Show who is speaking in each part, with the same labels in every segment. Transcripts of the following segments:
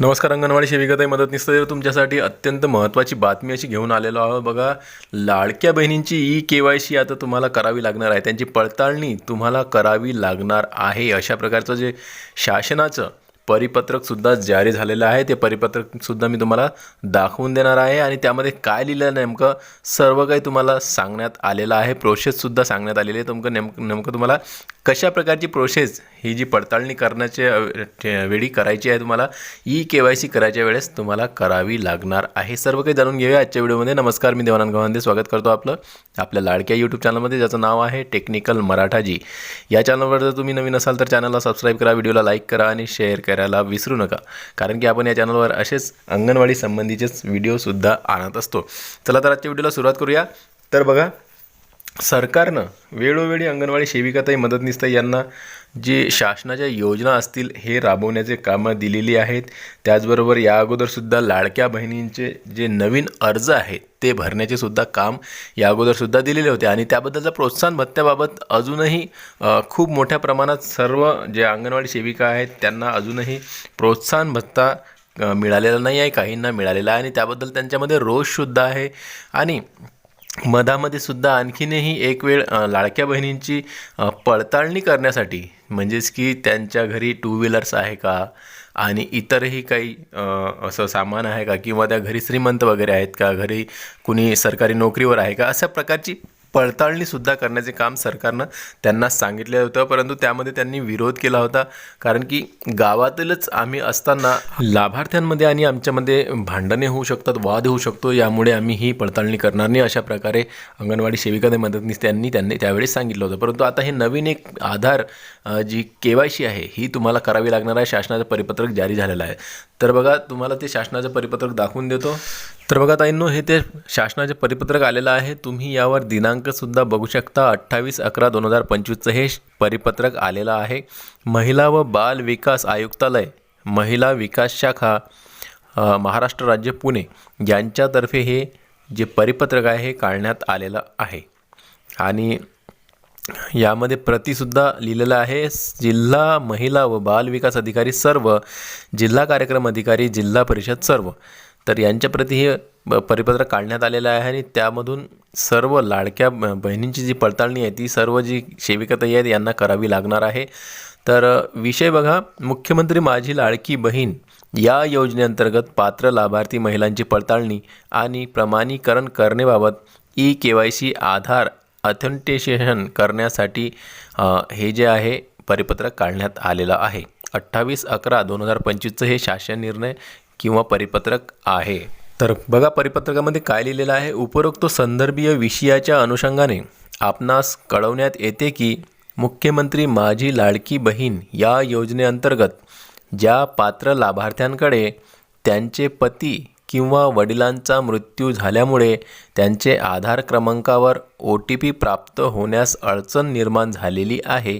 Speaker 1: नमस्कार अंगणवाडी सेविकाताई मदतनीस तर तुमच्यासाठी अत्यंत महत्त्वाची बातमी अशी घेऊन आलेलो आहोत. बघा लाडक्या बहिणींची ई के वाय सी आता तुम्हाला करावी लागणार आहे. त्यांची पडताळणी तुम्हाला करावी लागणार आहे. अशा प्रकारचं जे शासनाचं परिपत्रकसुद्धा जारी झालेलं आहे ते परिपत्रकसुद्धा मी तुम्हाला दाखवून देणार आहे. आणि त्यामध्ये काय लिहिलं नेमकं सर्व काही तुम्हाला सांगण्यात आलेलं आहे. प्रोसेससुद्धा सांगण्यात आलेली आहे. तुमकं नेमकं नेमकं तुम्हाला कशा प्रकारची प्रोसेस ही जी पडताळणी करण्याच्या वेळी करायची आहे तुम्हाला ई के वाय सी करायच्या वेळेस तुम्हाला करावी लागणार आहे. सर्व काही जाणून घेऊया आजच्या व्हिडिओमध्ये. नमस्कार मी देवानंद गव्हांदे स्वागत करतो आपलं आपल्या लाडक्या यूट्यूब चॅनलमध्ये ज्याचं नाव आहे टेक्निकल मराठाजी या चॅनलवर जर तुम्ही नवीन असाल तर चॅनलला सबस्क्राईब करा व्हिडिओला लाईक करा आणि शेअर करायला विसरू नका. कारण की आपण या चॅनलवर असेच अंगणवाडी संबंधीचेच व्हिडिओसुद्धा आणत असतो. चला तर आजच्या व्हिडिओला सुरुवात करूया. तर बघा सरकारनं वेळोवेळी अंगणवाडी सेविकाताई मदतनीसताई यांना जे शासनाच्या योजना असतील हे राबवण्याचे कामं दिलेली आहेत. त्याचबरोबर या अगोदरसुद्धा लाडक्या बहिणींचे जे नवीन अर्ज आहेत ते भरण्याचे सुद्धा काम या अगोदरसुद्धा दिलेले होते. आणि त्याबद्दलचा प्रोत्साहन भत्त्याबाबत अजूनही खूप मोठ्या प्रमाणात सर्व जे अंगणवाडी सेविका आहेत त्यांना अजूनही प्रोत्साहन भत्ता मिळालेला नाही आहे काहींना मिळालेला आहे. आणि त्याबद्दल त्यांच्यामध्ये रोषसुद्धा आहे. आणि मधामध्ये सुद्धा आणखीनही एक वेळ लाडक्या बहिणींची पडताळणी करण्यासाठी म्हणजेच की त्यांच्या घरी टू व्हीलर्स आहे का? आणि इतरही काही असं सामान आहे का? किंवा त्या घरी श्रीमंत वगैरे आहेत का? घरी कुणी सरकारी नोकरीवर आहे का? अशा प्रकारची पडताळणीसुद्धा करण्याचे काम सरकारनं त्यांना सांगितलं होतं. परंतु त्यामध्ये त्यांनी विरोध केला होता. कारण की गावातीलच आम्ही असताना लाभार्थ्यांमध्ये आणि आमच्यामध्ये भांडणे होऊ शकतात वाद होऊ शकतो. यामुळे आम्ही ही पडताळणी करणार नाही अशा प्रकारे अंगणवाडी सेविकाने मदतनीस त्यांनी त्यांनी त्यावेळेस सांगितलं होतं. परंतु आता हे नवीन एक आधार जी के वाय सी आहे ही तुम्हाला करावी लागणार आहे. शासनाचं परिपत्रक जारी झालेलं आहे. तर बघा तुम्हाला ते शासनाचं परिपत्रक दाखवून देतो. तर बघा ताईंनो हे ते शासनाचे परिपत्रक आलेलं आहे. तुम्ही यावर दिनांकसुद्धा बघू शकता. अठ्ठावीस अकरा दोन हजार पंचवीसचं हे परिपत्रक आलेलं आहे. महिला व बाल विकास आयुक्तालय महिला विकास शाखा महाराष्ट्र राज्य पुणे यांच्यातर्फे हे जे परिपत्रक आहे हे काढण्यात आलेलं आहे. आणि यामध्ये प्रतिसुद्धा लिहिलेलं आहे जिल्हा महिला व बाल विकास अधिकारी सर्व जिल्हा कार्यक्रम अधिकारी जिल्हा परिषद सर्व. तर यांच्याप्रती हे परिपत्र परिपत्रक काढण्यात आलेलं आहे आणि त्यामधून सर्व लाडक्या ब- बहिणींची जी पडताळणी आहे ती सर्व जी सेविकाताई आहेत यांना करावी लागणार आहे. तर विषय बघा मुख्यमंत्री माझी लाडकी बहीण या योजनेअंतर्गत पात्र लाभार्थी महिलांची पडताळणी आणि प्रमाणीकरण करणेबाबत E K Y C Aadhaar authentication करण्यासाठी हे जे आहे परिपत्रक काढण्यात आलेलं आहे. अठ्ठावीस अकरा दोन हजार पंचवीसचं हे शासन निर्णय किंवा परिपत्रक आहे. तर बघा परिपत्रकामध्ये काय लिहिलेलं आहे? उपरोक्त संदर्भीय विषयाच्या अनुषंगाने आपणास कळवण्यात येते की मुख्यमंत्री माझी लाडकी बहीण या योजनेअंतर्गत ज्या पात्र लाभार्थ्यांकडे त्यांचे पती किंवा वडिलांचा मृत्यू झाल्यामुळे त्यांचे आधार क्रमांकावर ओ टी पी प्राप्त होण्यास अडचण निर्माण झालेली आहे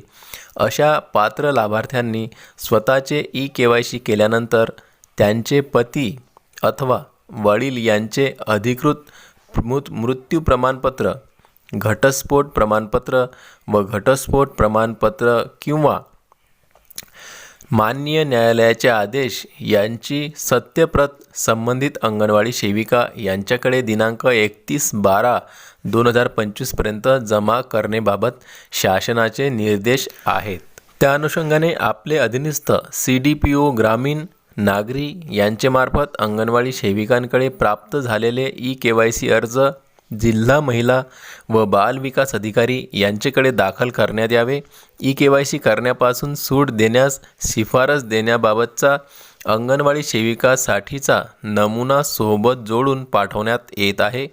Speaker 1: अशा पात्र लाभार्थ्यांनी स्वतःचे ई के वाय सी केल्यानंतर त्यांचे पती अथवा वडील यांचे अधिकृत मृत मृत्यू प्रमाणपत्र घटस्फोट प्रमाणपत्र व घटस्फोट प्रमाणपत्र किंवा माननीय न्यायालयाचे आदेश यांची सत्यप्रत संबंधित अंगणवाडी सेविका यांच्याकडे दिनांक एकतीस बारा दोन हजार पंचवीसपर्यंत जमा करण्याबाबत शासनाचे निर्देश आहेत. त्या अनुषंगाने आपले अधीनस्थ सी डी पी ओ ग्रामीण नागरी यांचेमार्फत अंगणवाडी सेविकांकडे प्राप्त झालेले ई के वाय सी अर्ज जिल्हा महिला व बाल विकास अधिकारी यांच्याकडे दाखल करण्यात यावे. ई के वाय सी करण्यापासून सूट देण्यास शिफारस देण्याबाबतचा अंगणवाडी सेविकासाठीचा नमुना सोबत जोडून पाठवण्यात येत आहे.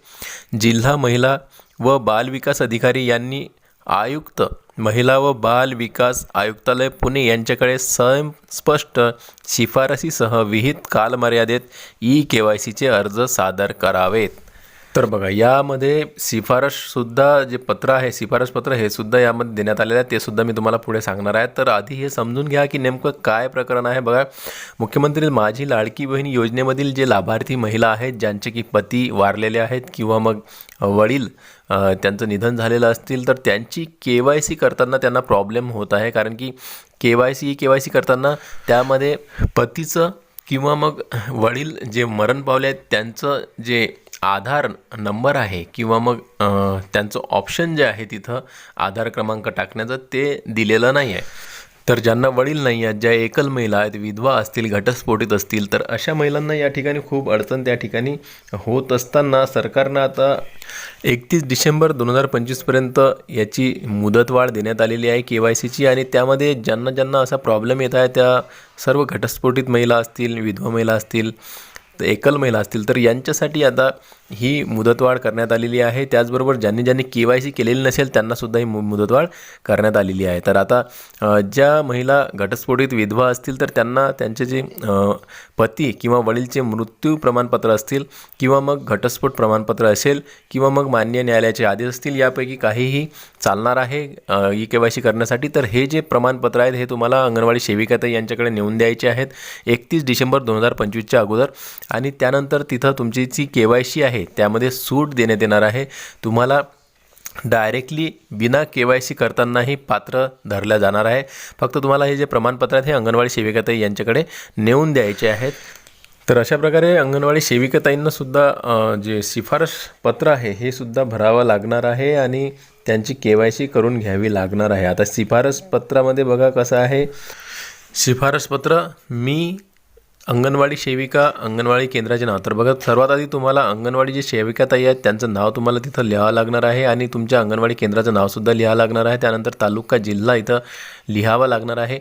Speaker 1: जिल्हा महिला व बाल विकास अधिकारी यांनी आयुक्त महिला व बाल विकास आयुक्तालय पुणे यांच्याकडे स्वयंस्पष्ट शिफारसीसह विहित कालमर्यादेत ई के वाय सीचे अर्ज सादर करावेत. तर बघा यामध्ये शिफारससुद्धा जे पत्र आहे शिफारस पत्र हे सुद्धा यामध्ये देण्यात आलेलं आहे ते सुद्धा मी तुम्हाला पुढे सांगणार आहे. तर आधी हे समजून घ्या की नेमकं काय प्रकरण आहे. बघा मुख्यमंत्री माझी लाडकी बहीण योजनेमधील जे लाभार्थी महिला आहेत ज्यांचे की पती वारलेले आहेत किंवा मग वडील त्यांचं निधन झालेलं असतील तर त्यांची के वाय सी करताना त्यांना प्रॉब्लेम होत आहे. कारण की K Y C K Y C करताना त्यामध्ये पतीचं किंवा मग वडील जे मरण पावले आहेत त्यांचं जे आधार नंबर आहे किंवा मग त्यांचं ऑप्शन जे आहे तिथं आधार क्रमांक टाकण्याचं ते दिलेलं नाही आहे तर ज्यांना वडील नाही आहेत ज्या एकल महिला आहेत विधवा असतील घटस्फोटित असतील तर अशा महिलांना या ठिकाणी खूप अडचण त्या ठिकाणी होत असताना सरकारनं आता एकतीस डिसेंबर दोन हजार पंचवीसपर्यंत याची मुदतवाढ देण्यात आलेली आहे के वाय सीची आणि त्यामध्ये ज्यांना ज्यांना असा प्रॉब्लेम येत आहे त्या सर्व घटस्फोटित महिला असतील विधवा महिला असतील एकल महिला असतील तर यांच्यासाठी आता ही मुदतवाढ करण्यात आलेली आहे. त्याचबरोबर ज्यांनी ज्यांनी के वाय सी केलेली नसेल त्यांनासुद्धा ही मु मुदतवाढ करण्यात आलेली आहे. तर आता ज्या महिला घटस्फोटीत विधवा असतील तर त्यांना त्यांचे जे पती किंवा वडीलचे मृत्यू प्रमाणपत्र असतील किंवा मग घटस्फोट प्रमाणपत्र असेल किंवा मग मान्य न्यायालयाचे आदेश असतील यापैकी काहीही चालणार आहे ई के वाय सी करण्यासाठी. तर हे जे प्रमाणपत्र आहेत हे तुम्हाला अंगणवाडी सेविकाताई यांच्याकडे नेऊन द्यायचे आहेत एकतीस डिसेंबर दोन हजार पंचवीसच्या अगोदर. आणि त्यानंतर तिथं तुमची जी के वाय सी आहे त्यामध्ये सूट देण्यात येणार आहे. तुम्हाला डायरेक्टली बिना के वाय सी करतानाही पात्र धरल्या जाणार आहे. फक्त तुम्हाला हे जे प्रमाणपत्र आहेत हे अंगणवाडी सेविकाताई यांच्याकडे नेऊन द्यायचे आहेत. तर अशा प्रकारे अंगणवाडी सेविकाताईंनासुद्धा जे शिफारस पत्र आहे हे सुद्धा भरावं लागणार आहे आणि त्यांची के वाय सी करून घ्यावी लागणार आहे. आता शिफारस पत्रामध्ये बघा कसं आहे. शिफारस पत्र मी अंगणवाडी सेविका अंगणवाडी केंद्राचे नाव. तर बघा सर्वात आधी तुम्हाला अंगणवाडी जे सेविका ताई आहेत त्यांचं नाव तुम्हाला तिथं लिहावं लागणार आहे आणि तुमच्या अंगणवाडी केंद्राचं नावसुद्धा लिहावं लागणार आहे. त्यानंतर तालुका जिल्हा इथं लिहावा लागणार आहे.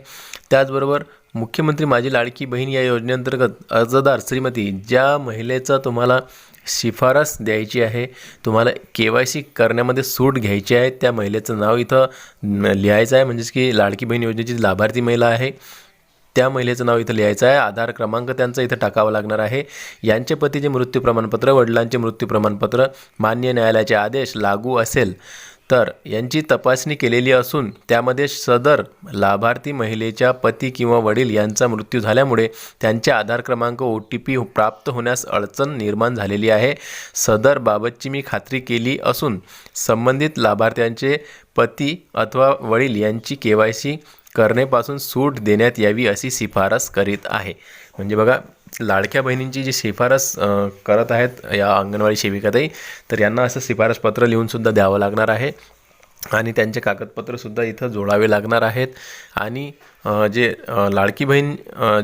Speaker 1: त्याचबरोबर मुख्यमंत्री माझी लाडकी बहीण या योजनेअंतर्गत अर्जदार श्रीमती ज्या महिलेचं तुम्हाला शिफारस द्यायची आहे तुम्हाला के वाय सी करण्यामध्ये सूट घ्यायची आहे त्या महिलेचं नाव इथं लिहायचं आहे. म्हणजेच की लाडकी बहीण योजनेची लाभार्थी महिला आहे. त्या महिलेचं नाव इथं लिहायचं आहे. आधार क्रमांक त्यांचा इथं टाकावा लागणार आहे. यांचे पतीचे मृत्यू प्रमाणपत्र वडिलांचे मृत्यू प्रमाणपत्र मान्य न्यायालयाचे आदेश लागू असेल तर यांची तपासणी केलेली असून त्यामध्ये सदर लाभार्थी महिलेच्या पती किंवा वडील यांचा मृत्यू झाल्यामुळे त्यांचे आधार क्रमांक ओ टी पी प्राप्त होण्यास अडचण निर्माण झालेली आहे. सदर बाबतची मी खात्री केली असून संबंधित लाभार्थ्यांचे पती अथवा वडील यांची के वाय सी करणेपासून सूट देण्यात यावी अशी शिफारस करीत आहे. म्हणजे बघा लाडक्या बहिणींची जी शिफारस करत आहेत या अंगणवाडी सेविकाताई तर यांना असं शिफारस पत्र लिहूनसुद्धा द्यावं लागणार आहे. आणि त्यांचे कागदपत्रसुद्धा इथं जोडावे लागणार आहेत. आणि जे लाडकी बहीण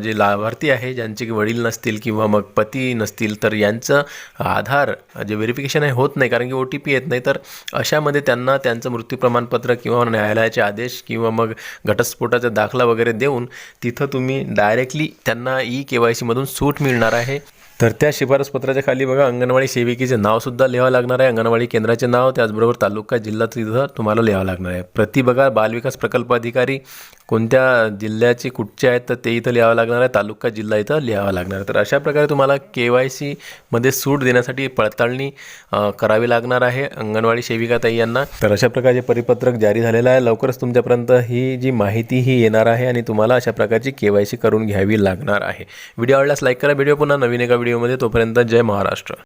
Speaker 1: जे लाभार्थी आहे ज्यांचे वडील नसतील किंवा मग पती नसतील तर यांचं आधार जे व्हेरिफिकेशन आहे होत नाही कारण की ओ टी पी येत नाही तर अशामध्ये त्यांना त्यांचं मृत्यू प्रमाणपत्र किंवा न्यायालयाचे आदेश किंवा मग घटस्फोटाचा दाखला वगैरे देऊन तिथं तुम्ही डायरेक्टली त्यांना ई के वाय सीमधून सूट मिळणार आहे. तर त्या शिफारसपत्राच्या खाली बघा अंगणवाडी सेविकेचे नावसुद्धा लिहावं लागणार आहे. अंगणवाडी केंद्राचे नाव त्याचबरोबर तालुका जिल्हा तिथं तुम्हाला लिहावं लागणार आहे. प्रति बघा बालविकास प्रकल्प अधिकारी कोणत्या जिल्ह्याची कुठचे आहेत तर ते इथं लिहावं लागणार आहे तालुका जिल्हा इथं लिहावं लागणार आहे. तर अशा प्रकारे तुम्हाला के वाय सीमध्ये सूट देण्यासाठी पडताळणी करावी लागणार आहे अंगणवाडी सेविका ताई यांना. तर अशा प्रकारचे परिपत्रक जारी झालेलं आहे. लवकरच तुमच्यापर्यंत ही जी माहिती ही येणार आहे आणि तुम्हाला अशा प्रकारची के वाय सी करून घ्यावी लागणार आहे. व्हिडिओ आवडल्यास लाईक करा. व्हिडिओ पुन्हा नवीन एका व्हिडिओमध्ये तोपर्यंत जय महाराष्ट्र.